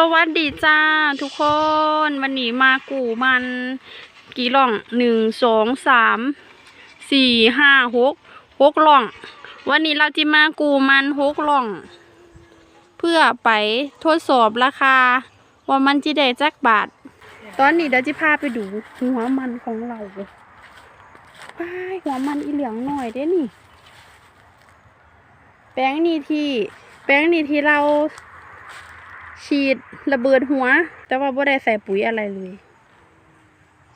สวัสดีจ้าทุกคน วันนี้มากู่มัน กี่ล่องหนึ่งสองสามสี่ห้าหกหกล่อง วันนี้เราจะมากู่มันหกล่อง เพื่อไปทดสอบราคา ว่ามันจะได้จักบาท ตอนนี้เดี๋ยวจะพาไปดูหัวมันของเราว้ายหัวมันอีเหลืองหน่อยเด้นี่ แป้งนี่ที่ แป้งนี่ที่เรา ฉีดระเบิดหัว แต่ว่าบ่ได้ใส่ปุ๋ยอะไรเลย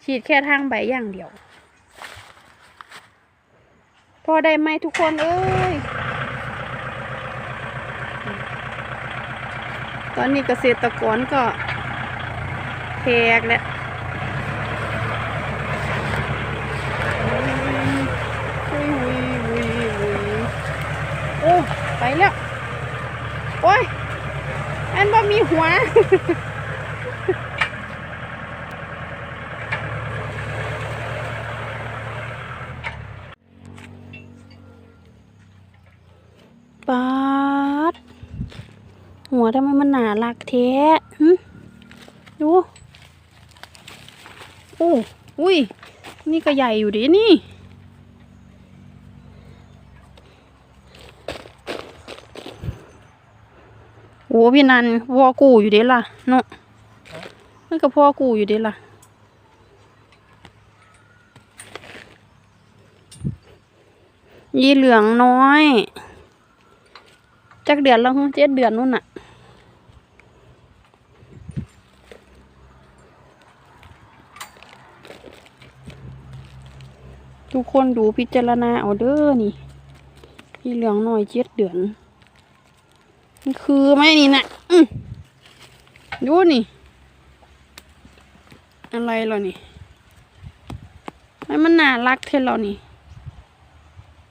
ฉีดแค่ทางใบอย่างเดียว พอได้ไหมทุกคนเอ้ย ตอนนี้เกษตรกรก็แพกแล้วยวุยวุยวุยโอ้ ไปแล้ว โอ้ย อันว่ามีหัว ป๊าดหัวทำไมมันหนารักแท้หึดูโอ้อุ้ย นี่ก็ใหญ่อยู่ดินี่ โอ้พี่นันพ่อกูอยู่เด้ล่ะเนาะมันก็พ่อกูอยู่เด้ล่ะยีเหลืองน้อย จักเดือนแล้วเจ็ดเดือนนู่นน่ะ ทุกคนดูพิจารณาเอาเด้อนี่ยีเหลืองน้อยเจ็ดเดือน มันคือไหมนี่นะอืดูนี่ อะไรเรอนี่มันมันน่ารักเท่เรานี่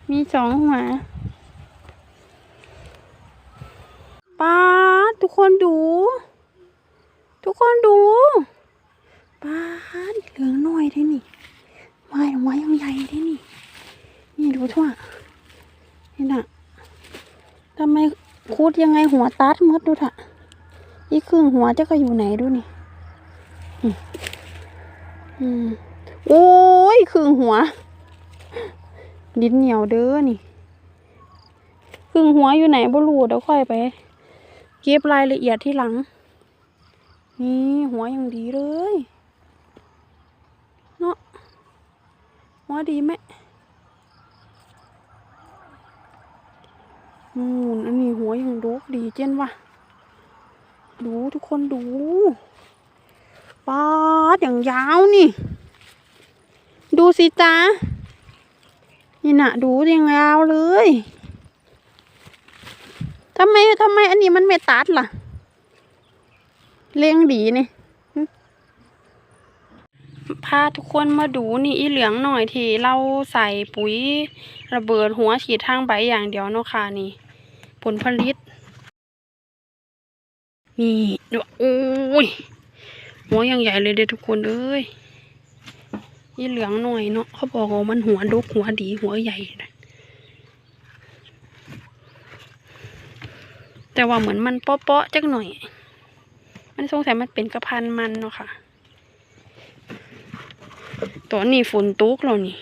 มีสองหัวป้าดทุกคนดู ทุกคนดูป้าดเหลืองหน่อยได้นี่ไม้ไม้ยังใหญ่ได้นี่ นี่ดูทั่วนี่นะทำไม คูดยังไงหัวตัดมดดูเถอะอีกครึ่งหัวจะก็อยู่ไหนดูนี่อืมอืมโอ้ยครึ่งหัว ดินเหนียวเด้อนี่ครึ่งหัวอยู่ไหนบ่รู้เดี๋ยวค่อยไป เก็บรายละเอียดที่หลัง นี่หัวยังดีเลย เนาะหัวดีไหม นูน อันนี้หัวยังดกดีเจนวะดูทุกคนดูปาดอย่างยาวนี่ ดูสิจ้านี่นะดูยังยาวเลยทำไมทำไมอันนี้มันไม่ตัดล่ะ เลี้ยงดีนี่พาทุกคนมาดูนี่อีเหลืองหน่อยที่เราใส่ปุ๋ยระเบิดหัวฉีดทางใบอย่างเดียวเนาะค่ะนี่ ผลผลิต นี่ดูโอ้ยหัวยังใหญ่เลยเด้ทุกคนเอ้ยยี่เหลืองหน่อยเนาะเขาบอกว่ามันหัวดุกหัวดีหัวใหญ่นะแต่ว่าเหมือนมันเปาะๆจักหน่อย มันสงสัยมันเป็นกระพันมันเนาะค่ะตอนนี้ฝนตกแล้วนี่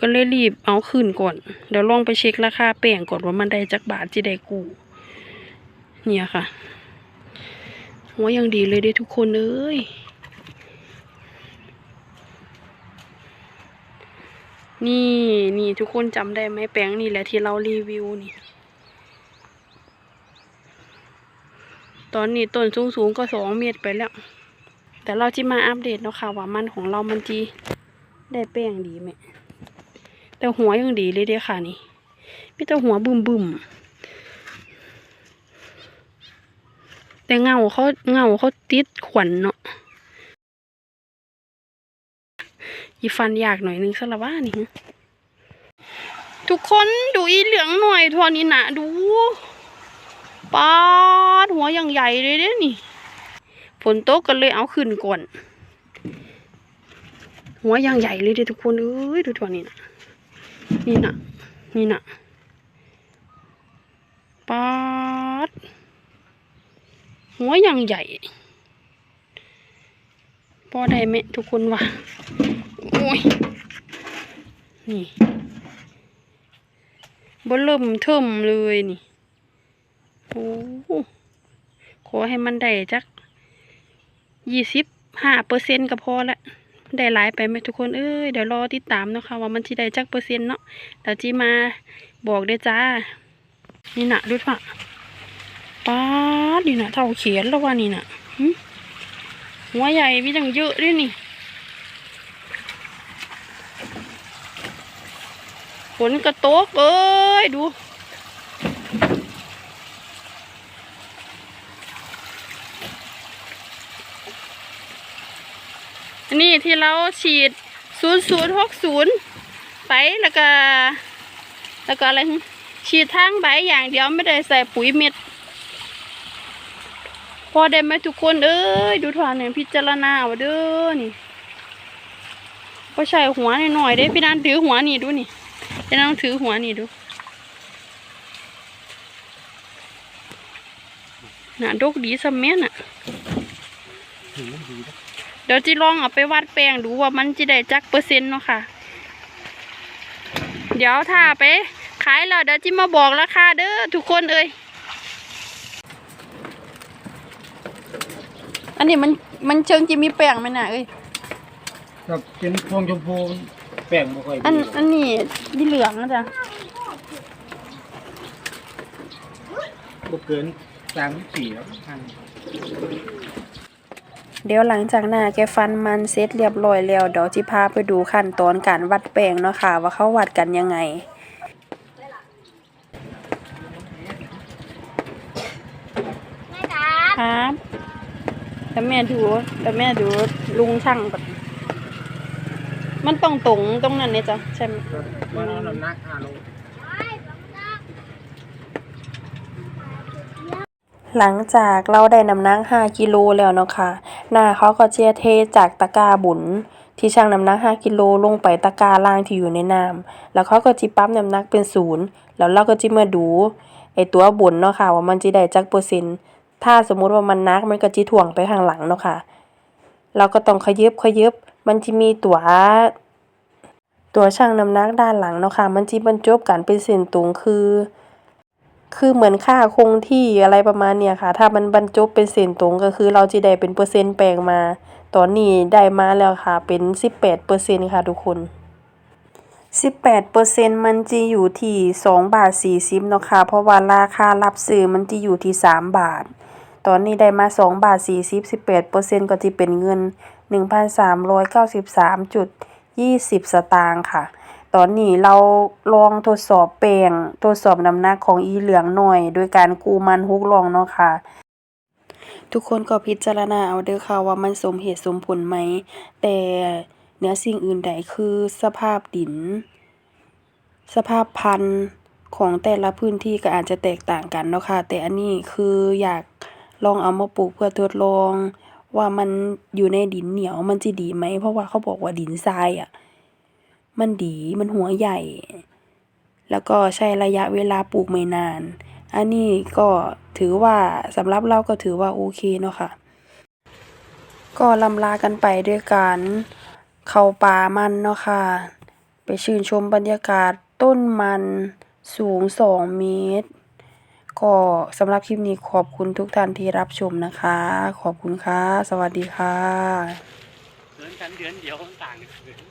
ก็เลยรีบเอาคืนก่อน เดี๋ยวลองไปเช็คราคาแป้งก่อนว่ามันได้จักบาทที่ได้กูเนี่ยค่ะหัวยังดีเลยเด้ทุกคนเอ้ยนี่นี่ทุกคนจำได้ไหมแป้งนี่แหละที่เรารีวิวนี่ ตอนนี้ต้นสูงสูงก็สองเมตรไปแล้ว แต่เราจะมาอัปเดตเนาะค่ะว่ามันของเรามันจีได้แป้งดีไหม แต่หัวยังดีเลยเด้ค่ะนี่มีแต่หัวบึมบึมๆแต่เงาเขาเงาเขาติดขวัญเนาะยีฟันยากหน่อยนึงสละว่านี่ทุกคนดูอีเหลืองหน่อยทวนี้นะดูปาดหัวยังใหญ่เลยเด้นี่ฝนตกกันเลยเอาขึ้นก่อน หัวยังใหญ่เลยเด้ทุกคนเอ้ยดูทวนี้นะ นี่นะนี่นะปาดหัวอย่างใหญ่พอได้ไหมทุกคนวะโอ้ยนี่บเริ่มเทิมเลยนี่โอ้โหขอให้มันได้จักยี่สิบห้าเปอร์เซ็นก็พอละ ได้หลายไปไหมทุกคนเอ้ยเดี๋ยวรอติดตามเนาะคะว่ามันจะได้จักเปอร์เซ็นต์เนาะแต่จีมาบอกได้จ้า นี่นะดูค่ะป้าดนี่นะเท่าเขียนแล้วว่านี่นะหัวใหญ่มีตั้งเยอะด้วยนี่ฝนกระตกเอ้ยดู อันนี้ที่เราฉีด 0060 ไปแล้วก็ แล้วก็อะไรฉีดทางใบอย่างเดียวไม่ได้ใส่ปุ๋ยเม็ด พอได้ไหมทุกคนเอ้ยดูถอนหนึ่งพิจารณาเอาเด้อนี่ก็ใช่หัวหน่อยๆได้พี่นันถือหัวนี่ดูนี่พี่นันถือหัวนี่ดูน่ะดกดีสมเม็ดน่ะ เดี๋ยวจีลองเอาไปวัดแปลงดูว่ามันจะได้จักเปอร์เซ็นต์เนาะค่ะ เดี๋ยวถ้าไป ขายแล้วเดี๋ยวจิมาบอกราคาเด้อทุกคนเอ้ยอันนี้มันมันเชิงจะมีแป้งไหมน่ะเอ้ยกับเป็นพวงชมพูแป้งบ่ค่อยอันดีอันนี้ดีเหลืองนะจ๊ะบ่เกินสามสี่แล้วพัน เดี๋ยวหลังจากหน้าแกฟันมันเสร็จเรียบร้อยแล้วเดี๋ยวจิพาไปดูขั้นตอนการวัดแป้งเนาะค่ะ ว่าเขาวัดกันยังไงครับแล้วแม่ดูแล้วแม่ดูลุงช่างก่อนมันต้องตรงตรงนั้นเนี่ยจ้ะใช่ไหมว่าเราน้ำหนักห้าโล หลังจากเราได้น้ำหนัก5กิโลแล้วเนาะค่ะ หน้าเขาก็จะเทจากตะกร้าบุญที่ช่างน้ำหนัก5กิโลลงไปตะกร้าล่างที่อยู่ในน้ำแล้วเขาก็จิปั๊มน้ำหนักเป็นศูนย์แล้วเราก็จิมาดูไอตัวบุญเนาะค่ะว่ามันจะได้จักเปอร์เซ็นต์ถ้าสมมุติว่ามันนักมันก็จิถ่วงไปข้างหลังเนาะค่ะ เราก็ต้องขยึบขยึบมันจะมีตัวตัวช่างน้ำหนักด้านหลังเนาะค่ะ มันจะบรรจบกันเป็นเส้นตรงคือ คือเหมือนค่าคงที่อะไรประมาณเนี้ยค่ะ ถ้ามันบรรจบเป็นเส้นตรงก็คือเราจะได้เป็นเปอร์เซ็นต์แปลงมา ตอนนี้ได้มาแล้วค่ะเป็น 18เปอร์เซ็นต์ค่ะทุกคน18เปอร์เซ็นต์มันจะอยู่ที่2บาท40เนาะค่ะ เพราะว่าราคารับซื้อมันจะอยู่ที่ 3 บาท ตอนนี้ได้มา 2 บาท 40 18เปอร์เซ็นต์ก็จะเป็นเงิน 1,393.20 สตางค์ค่ะ ตอนนี้เราลองทดสอบแปลงทดสอบน้ำหนักของอีเหลืองหน่อย โดยการกูมันฮุกลองเนาะค่ะ ทุกคนก็พิจารณาเอาเด้อค่ะว่ามันสมเหตุสมผลไหม แต่เหนือสิ่งอื่นใดคือสภาพดิน สภาพพันธุ์ของแต่ละพื้นที่ก็อาจจะแตกต่างกันเนาะค่ะ แต่อันนี้คืออยากลองเอามาปลูกเพื่อทดลอง ว่ามันอยู่ในดินเหนียวมันจะดีไหม เพราะว่าเขาบอกว่าดินทรายอะ มันดี มันหัวใหญ่ แล้วก็ใช้ระยะเวลาปลูกไม่นาน อันนี้ก็ถือว่าสำหรับเราก็ถือว่าโอเคเนาะค่ะ ก็ลำลากันไปด้วยการเข้าป่ามันเนาะค่ะ ไปชื่นชมบรรยากาศต้นมันสูงสองเมตร ก็สำหรับคลิปนี้ขอบคุณทุกท่านที่รับชมนะคะ ขอบคุณค่ะ สวัสดีค่ะเกินกันเดือนเดียวต่างกัน